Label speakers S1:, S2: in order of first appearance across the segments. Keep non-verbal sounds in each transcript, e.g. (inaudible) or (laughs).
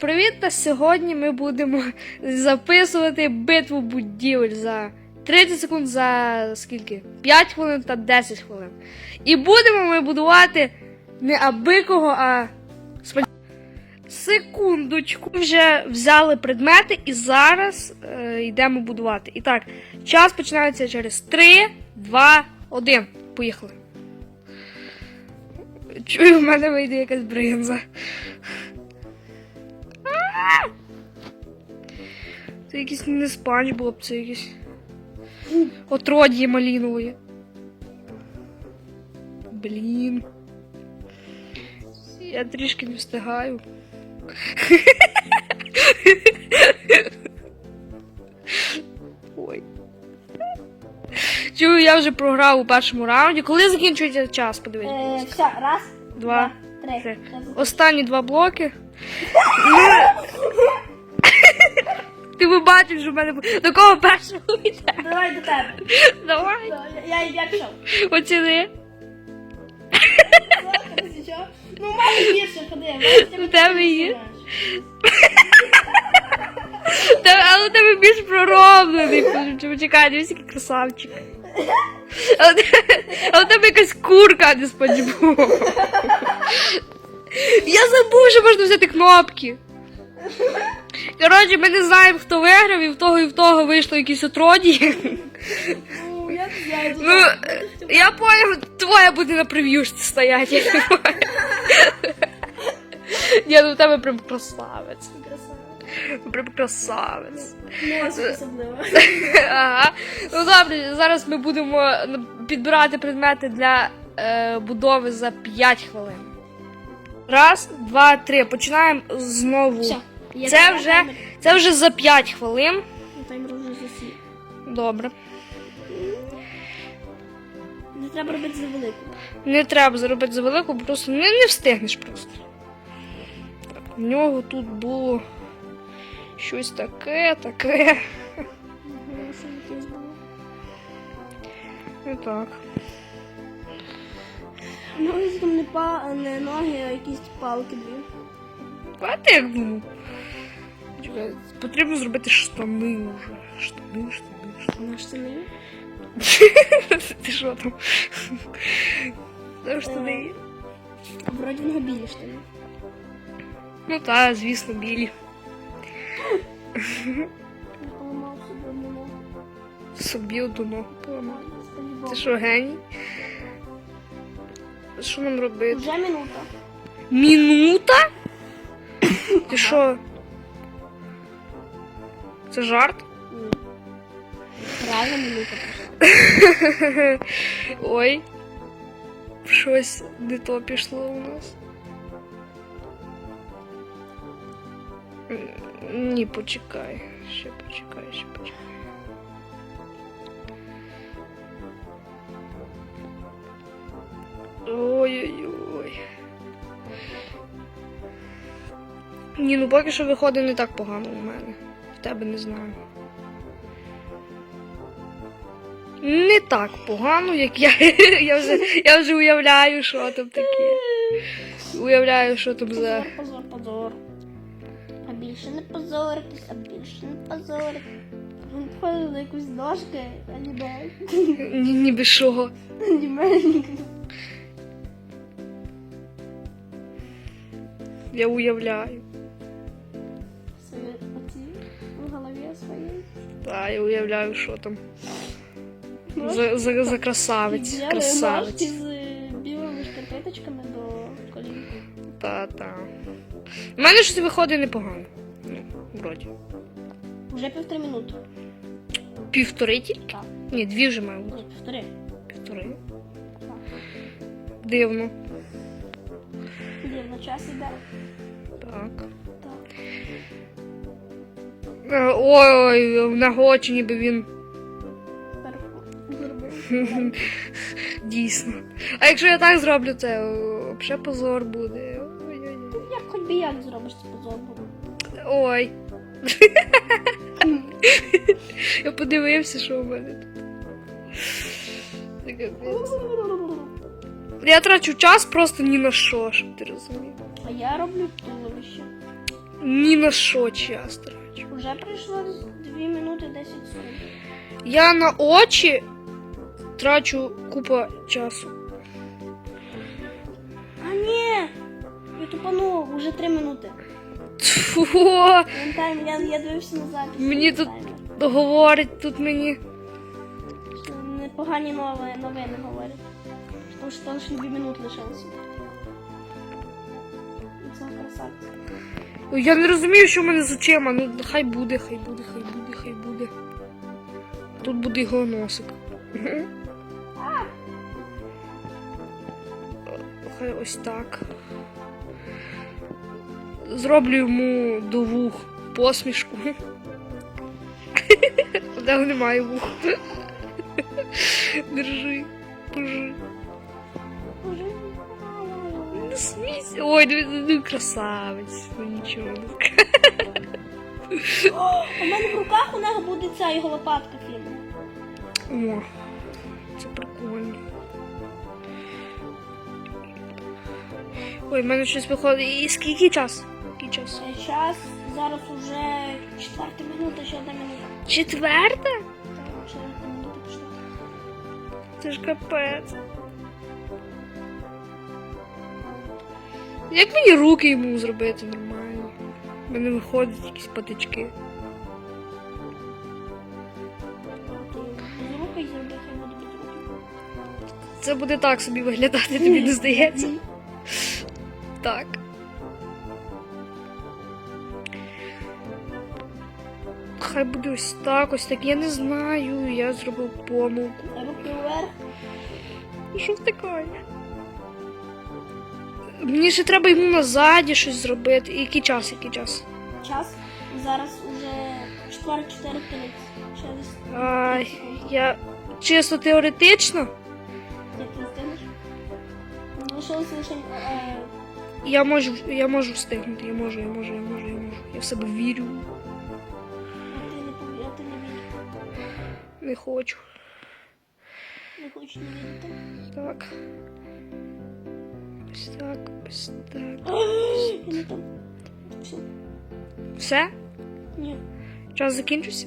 S1: Привіт! Та сьогодні ми будемо записувати битву будівель за 30 секунд за скільки? 5 хвилин та 10 хвилин. І будемо ми будувати не абикого, а секундочку. Вже взяли предмети і зараз е, йдемо будувати. І так, час починається через 3, 2, 1. Поїхали. Чую, в мене вийде якась бринза. Це якийсь не спанч Боб, це якийсь отрод'є малінової. Блін. Я трішки не встигаю. Ой. Чую, я вже програв у першому раунді. Коли закінчується час, подивись. будь
S2: Е, все, раз,
S1: Два,
S2: три.
S1: три. Останні два блоки. Ти би бачив, що в мене до кого першого йде.
S2: Давай до тебе.
S1: Давай,
S2: Я, я, пішов.
S1: оціни.
S2: Ну, мене більше ходи.
S1: У тебе є? (laughs) Але у тебе більш пророблений. Почекай, дивись, який красавчик. (laughs) А у тебе- якась курка, не спанчбоб. Я забув, що можна взяти кнопки. Коротше, ми не знаємо, хто виграв, і в того, і в того вийшло якісь отродії.
S2: Ну, я не знаю.
S1: Ну, я понял, твоя буде на прев'юшці стояти. я. Ні, ну в тебе прям красавець. Прям красавець. Ага. Ну добре, зараз ми будемо підбирати предмети для е, будови за 5 хвилин. Раз, два, три. Починаємо знову.
S2: Все. Я
S1: Це вже,
S2: таймер-
S1: це вже за 5 хвилин.
S2: Таймер вже засів.
S1: Добре.
S2: Не треба робити за велику.
S1: Не треба зробити за велику, просто не, не встигнеш просто. Так, в нього тут було щось таке, таке.
S2: Що було?
S1: І так.
S2: Ну, ось там не, па, не ноги, а якісь палки дві.
S1: А ти як думав? Чекай, потрібно зробити штани вже. Штани, штани, штани.
S2: На штани. (laughs)
S1: Ти що там? Там штани.
S2: Вроді в нього білі штани.
S1: Ну так, звісно, білі.
S2: Поламав собі одну ногу.
S1: Собі одну ногу поламав. Ти що, геній? Що нам робити?
S2: Вже минута.
S1: Мінута? Ти (coughs) що? Це жарт?
S2: Ні. Реально минута пройшла. (laughs)
S1: Ой. Щось не то пішло у нас. Ні, почекай. Ще почекай, ще почекай. Ой-ой-ой. Ні, ну поки що виходить не так погано у мене. В тебе не знаю. Не так погано, як я. (laughs) Я вже, я вже уявляю, що там таке. Уявляю, що там за.
S2: Позор, позор, позор. А більше не позоритись, а більше не позоритись. На якусь ножки, аніме.
S1: Ні, ніби що.
S2: Аніме.
S1: Я уявляю.
S2: Оці в голові своїй.
S1: Та, я уявляю, що там. За, за, за красавець. Красавець.
S2: з білими шкарпеточками до колін.
S1: Та, та. У мене щось виходить непогано. Ну, вроді.
S2: Вже півтори минути.
S1: Півтори тільки?
S2: Так.
S1: Ні, дві вже бути.
S2: Ні, півтори.
S1: Півтори.
S2: Так.
S1: Дивно.
S2: Дивно, час іде.
S1: Так. Ой, на очі ніби він дійсно. А якщо я так зроблю, це взагалі позор буде.
S2: Як хоч би як зробиш це позор буде.
S1: Ой. (laughs) Я подивився, що у мене тут. (laughs) Я трачу час просто ні на що, щоб ти розумів.
S2: А я роблю туловище.
S1: ні на що час трачу.
S2: Уже пройшло 2 минути 10 секунд.
S1: Я на очі трачу купа часу.
S2: А ні! Я тупанув, уже 3 минути.
S1: Тьфу,
S2: Тайм, я, я дивився на запис.
S1: Мені тут- говорить тут мені.
S2: Непогані новини, новини говорять. Тому що лише 2 минути лишилося. І
S1: Я не розумію, що в мене з очима. Ну хай буде, хай буде, хай буде, хай буде. Тут буде його носик. Хай ось так. Зроблю йому до вух посмішку. (laughs) Де немає вух. Держи, держи. Ой, ну, ну красавець. Ну нічого.
S2: О, У мене в руках у нього буде ця його лопатка фільму.
S1: О, це прикольно. Ой, в мене щось виходить. І скільки час? Який час?
S2: Е, Час зараз уже четверта минута, ще одна минута.
S1: Четверта?
S2: Так, ще одна минута пішла.
S1: Це ж капець. Як мені руки йому зробити нормально? У мене виходять якісь патички. Це буде так собі виглядати, тобі не здається? (laughs) Так. Хай буде ось так, ось так. Я не знаю, я зробив помилку.
S2: Руки вверх.
S1: Що втикає? Мені ще треба йому назаді щось зробити. Який час, який час?
S2: Час. Зараз уже четверть, чотири кінець. Ще десь.
S1: Ай, я чисто теоретично.
S2: Як ти встигнеш? Лишилося лише. е,
S1: Я можу, я можу встигнути, я можу, я можу, я можу, я можу. Я в себе вірю.
S2: А ти не а ти не віриш.
S1: Не хочу.
S2: Не хочеш не вірити.
S1: Так. Ось так, ось так.
S2: Все.
S1: Все?
S2: Ні.
S1: Час закінчився?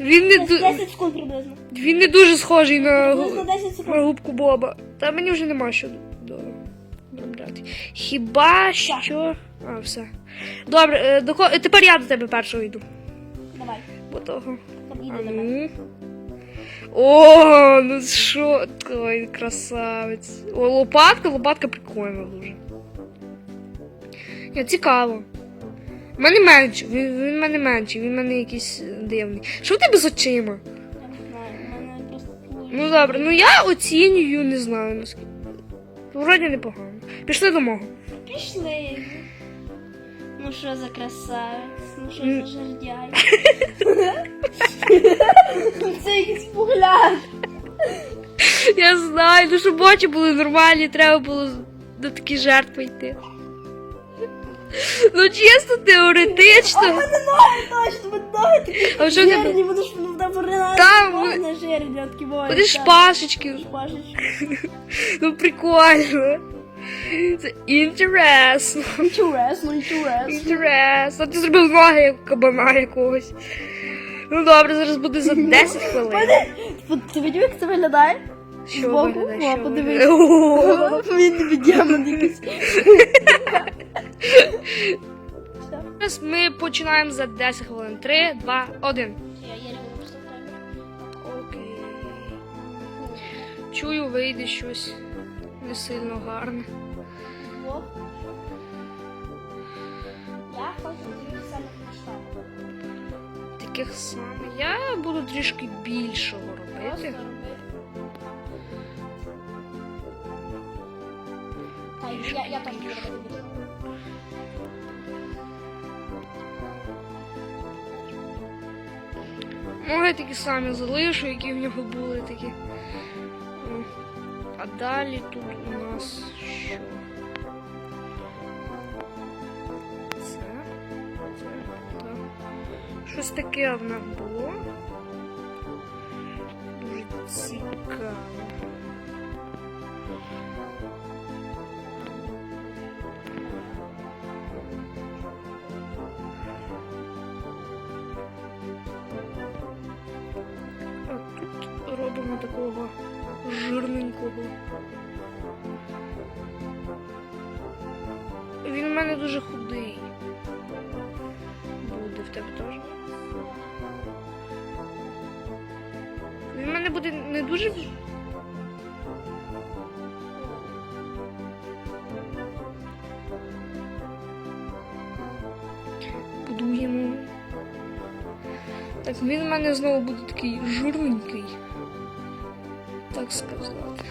S1: Він не, ду...
S2: 10 секунд приблизно.
S1: він не дуже схожий на,
S2: Приблизно 10
S1: на
S2: секунд.
S1: губку Боба. Та мені вже нема що до... доробляти. Хіба що. А, все. Добре, е, до ко... е, тепер я до тебе першого йду.
S2: Давай.
S1: Бо того.
S2: Іди
S1: А
S2: до мене.
S1: ну. О, ну що? Ой, красавець. О, лопатка, лопатка прикольна дуже. Я цікаво. У мене менше, він, він в мене менший, він в мене якийсь дивний. Що в тебе з очима? Ну добре, ну я оцінюю, не знаю наскільки. Вроді непогано. Пішли до мого.
S2: Пішли. Ну що за красавець? Ну що за жердяй? (laughs) Це якийсь погляд.
S1: Я знаю, ну щоб очі були нормальні, треба було до такі жертви йти. Ну чисто теоретично.
S2: А в мене ноги точно, в мене ноги такі
S1: А що ти
S2: жирні, будеш ну, там
S1: Там,
S2: Можна жирні, такі бувають.
S1: Будеш
S2: так.
S1: шпашечки.
S2: Шпажечки. (laughs)
S1: Ну прикольно. Це інтересно.
S2: Інтересно, інтересно.
S1: Інтересно. Ти зробив ноги як кабана якогось. Ну добре, зараз буде за 10 хвилин.
S2: Ти бачив, як це виглядає?
S1: Що
S2: збоку?
S1: виглядає,
S2: О,
S1: що
S2: подивись.
S1: виглядає?
S2: Він тобі діамант якийсь.
S1: Зараз ми починаємо за 10 хвилин. 3, 2, 1.
S2: Я я рівно просто.
S1: Окей. Чую, вийде щось не сильно гарне.
S2: Я хочу.
S1: Таких самих. Я буду трішки більшого робити.
S2: роби. Та я, я теж буду робити.
S1: Ноги такі самі залишу, які в нього були такі. А далі тут у нас Ось таке воно було. Дуже цікаво. А тут робимо такого жирненького. Він у мене дуже худий. Буде в тебе теж. Він в мене буде не дуже. Будуємо. Так, він в мене знову буде такий жирненький. Так сказати.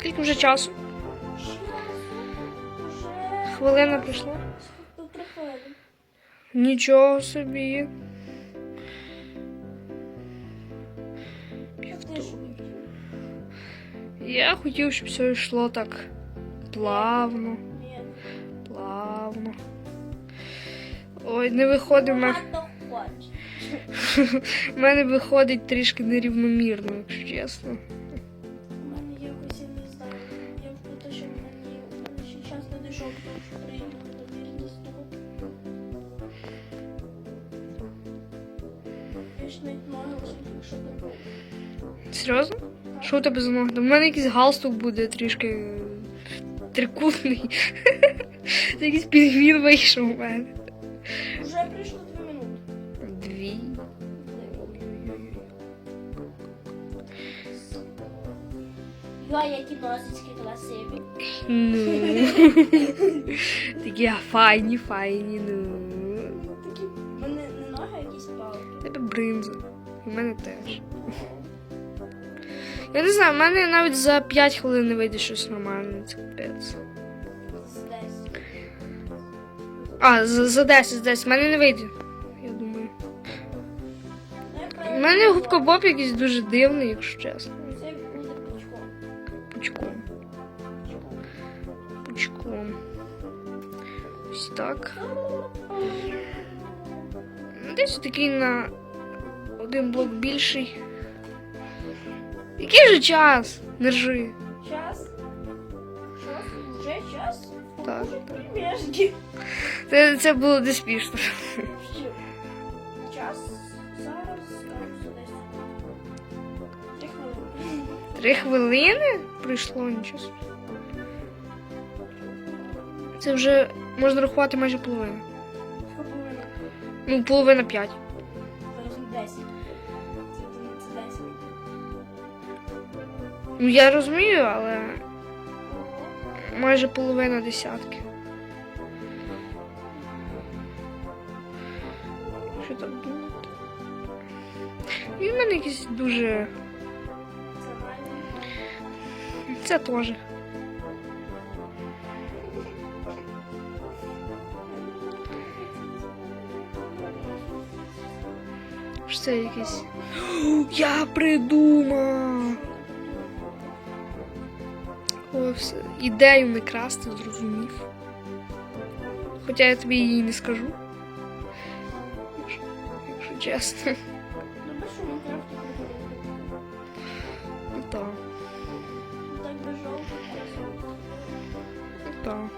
S1: Скільки вже часу? Хвилина
S2: хвилини.
S1: Нічого собі. Я хотів, щоб все йшло так плавно, плавно. Ой, не виходить в мене. В мене виходить трішки нерівномірно, якщо чесно. Серйозно? Що у тебе за ноги? У мене якийсь галстук буде трішки трикутний. Це (laughs) якийсь пінгвін вийшов у мене.
S2: Вже прийшло дві минути.
S1: Дві.
S2: Я які красиві.
S1: Ну. (laughs) Такі файні, файні, ну.
S2: Ну такі, в мене не ноги, а якісь палки.
S1: Тебе бринза. У мене теж. Я не знаю, в мене навіть за 5 хвилин не вийде щось нормальне. Це капець. А, за, за 10, за 10. В мене не вийде. Я думаю. У мене губка Боб якийсь дуже дивний, якщо чесно.
S2: Це буде пучком.
S1: Пучком. Пучком. Ось так. Десь такий на один блок більший. Який же час? Не ржи.
S2: Час. Час? Вже час?
S1: Так.
S2: Уже примежки.
S1: Це, це було не смішно.
S2: Що? Час. Зараз. Десь. Три хвилини.
S1: Три хвилини пройшло нічого. Це вже можна рахувати майже половину. Ну, половина п'ять.
S2: Це, це десять.
S1: Ну я розумію, але майже половина десятки. Що там думати? Він в мене якийсь дуже.
S2: Це
S1: теж. Що це якийсь. (gasps) Я придумав! О, все. Ідею не красти, зрозумів. Хоча я тобі її не скажу. Якщо, якщо чесно. Ну так,
S2: Так би
S1: ну так.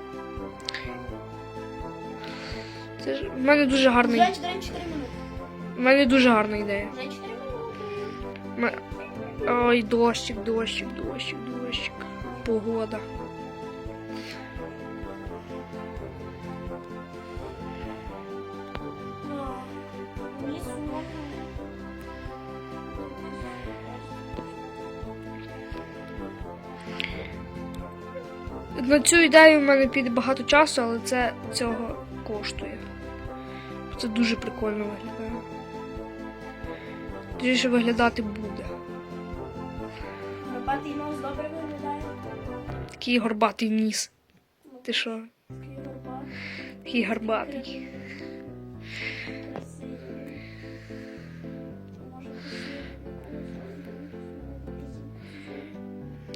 S1: Це ж в мене дуже гарна В мене дуже гарна ідея.
S2: Вже 4 минути.
S1: Ме- Ой, дощик, дощик, дощик, дощик. Погода. На цю ідею в мене піде багато часу, але це цього коштує. Це дуже прикольно виглядає. Точніше виглядати буде.
S2: Горбатий нос добре виглядає.
S1: Такий горбатий ніс. Ти що?
S2: Такий горбатий.
S1: Такий горбатий.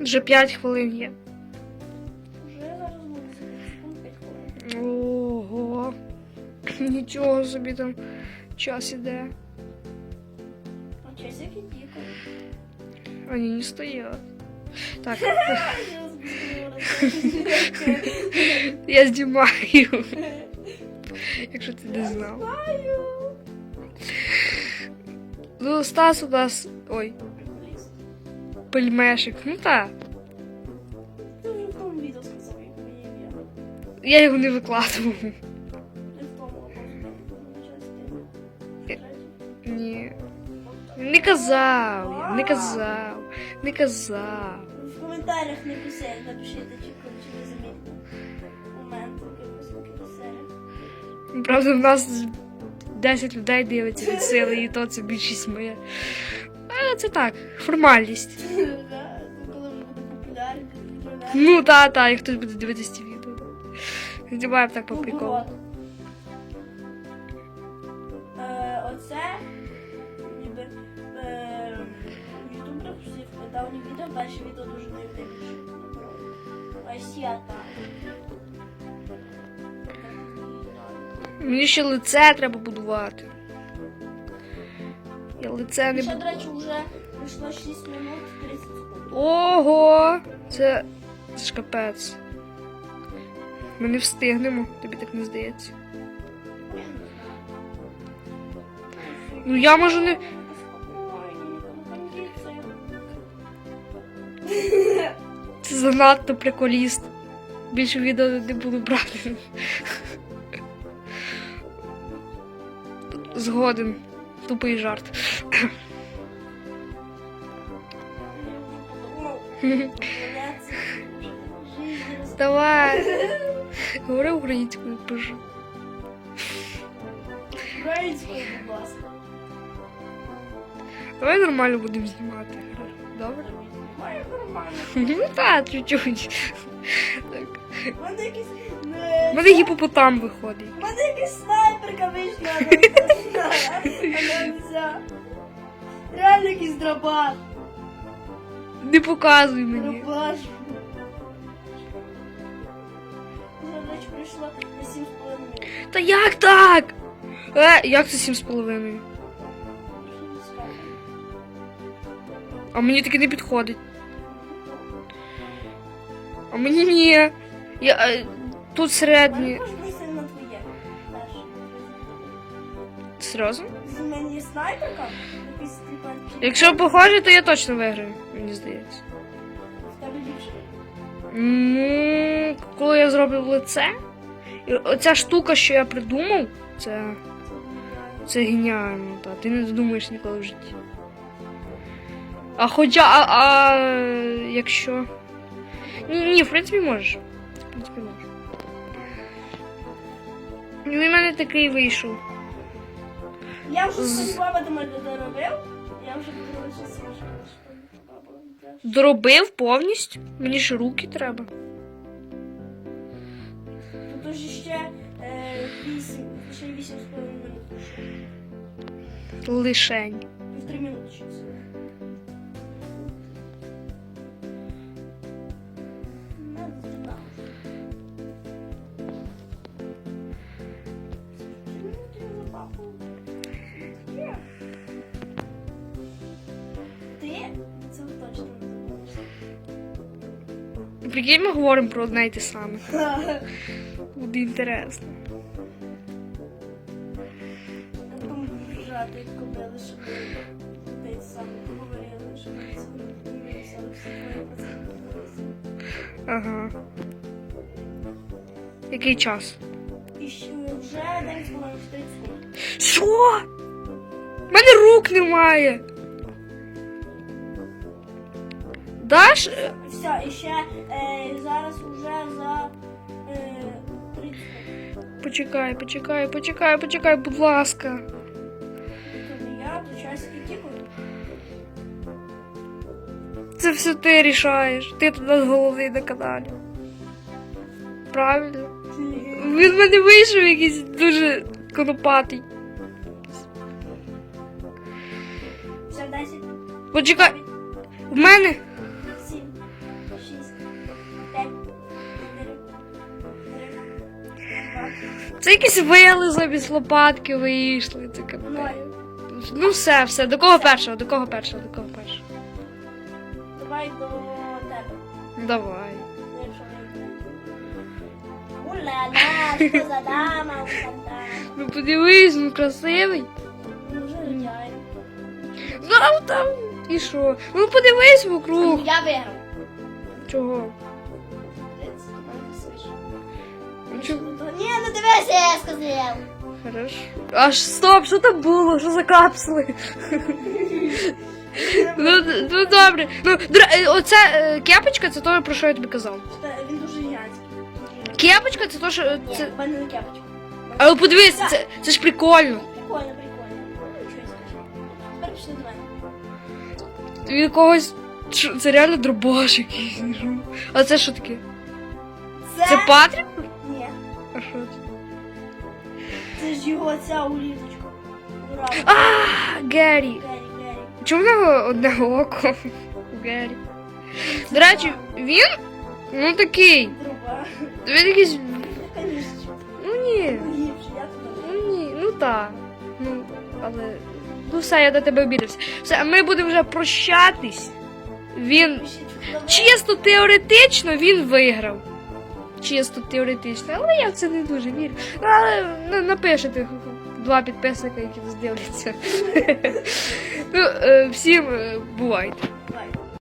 S1: Вже 5 хвилин є.
S2: Вже зараз буде 5 хвилин.
S1: Ого. Нічого собі там час іде. Они не стоят. Так,
S2: Я
S1: знімаю. Якщо ти не знав. Ну, Стас у нас. Ой, пельмешик. Ну так. Я його не викладував. Ні. Не казав, не казав, не казав.
S2: В коментарях не писать, напишіть, чи чи ви замітили момент таких серій.
S1: Правда, в нас 10 людей дивиться від сили, і то це більшість моя. Але це так, формальність. (laughs)
S2: Ну, Коли вже буде популярні, популярні.
S1: Ну та, та, і хтось буде дивитися ці відео. Знімаємо так по приколу.
S2: Перше відео дуже не більше. Ось я там.
S1: Мені ще лице треба будувати. Я лице не
S2: Ще, до речі, вже пройшло 6 минут 30 секунд.
S1: Ого! Це. Це ж капець. Ми не встигнемо, тобі так не здається. Ну я можу не. Занадто приколіст. Більше відео не буду брати. Згоден. Тупий жарт. Давай. Говори українською, пишу.
S2: Українською, будь ласка.
S1: Давай нормально будемо знімати. Добре? Ну так, чуть-чуть.
S2: У мене
S1: гіпопотам виходить.
S2: У мене якась снайперка вийшла. (laughs) Реально якийсь дробаш.
S1: Не показуй мені.
S2: Дробаш. Прийшла на 7,5.
S1: Та як так? Е, як це сім з половиною? А мені таки не підходить. А мені ні. Я, е, тут середні. Серйозно?
S2: З мене снайперка.
S1: Якщо похоже, то я точно виграю, мені здається.
S2: В тебе більше.
S1: Ну, коли я зроблю лице, і оця штука, що я придумав, це, це геніально, та ти не додумаєш ніколи в житті. А хоча, а, а якщо. Ні, в принципі можеш. В принципі можеш. Він у мене такий вийшов.
S2: Я вже
S1: З-
S2: баба думаю, доробив. Я вже подивилася бабу.
S1: Доробив повністю. Мені ж руки треба.
S2: Тут ще е, 8, ще 8,5 минут.
S1: Лишень. Прикинь, ми говоримо про одне й те саме. Буде інтересно.
S2: Як кобили, щоб ти сам говорили, щоб.
S1: Ага. Який час?
S2: І ще вже 9 хвилин 40 секунд.
S1: Що? У мене рук немає. Даш?
S2: Все, і ще е, зараз уже за е, 30.
S1: Почекай, почекай, почекай, почекай, будь ласка.
S2: Тобто я часики тікаю.
S1: Це все ти рішаєш. Ти тут нас головний на каналі. Правильно? Він в мене вийшов якийсь дуже конопатий.
S2: Все, 10,
S1: Почекай, в мене це якісь вили замість лопатки вийшли. Це капець. Ну все, все. До кого першого? До кого першого? До кого першого?
S2: давай до тебе.
S1: Давай.
S2: Ну, Уля-ля, що за дама, уля-ля.
S1: Ну подивись, ну красивий.
S2: Ну, вже.
S1: Ну там. І що? Ну подивись вокруг.
S2: Я виграв.
S1: Чого? Чого?
S2: Ну дивися, я сказав.
S1: Хорошо. Аж стоп, що там було? Що за капсули? ну, ну добре. Ну, дра- е, оце е, кепочка, це то, про що я тобі казав.
S2: Та Він дуже гігантський.
S1: Кепочка це то, що. е,
S2: Ні,
S1: Це...
S2: в мене не кепочка.
S1: Але подивись, це, це ж прикольно.
S2: Прикольно, прикольно. Чого я скажу? Тепер пішли до мене.
S1: Від когось. Це реально дробаш якийсь. ну. А це що таке?
S2: Це?
S1: Це Патрік?
S2: Ж його ця уліточка. Ура.
S1: А, Геррі. Чому в нього одне око? У (laughs) Геррі. До речі, він ну такий.
S2: Друга.
S1: Він якийсь.
S2: Конечно.
S1: Ну ні. Ну ні, ну так. Ну, але. Ну все, я до тебе обідався. Все, ми будемо вже прощатись. Він чисто теоретично він виграв. Чисто теоретично, але я в це не дуже вірю. Ну, але ну, напишете два підписника, які нас (laughs) ну, е, всім е, бувайте.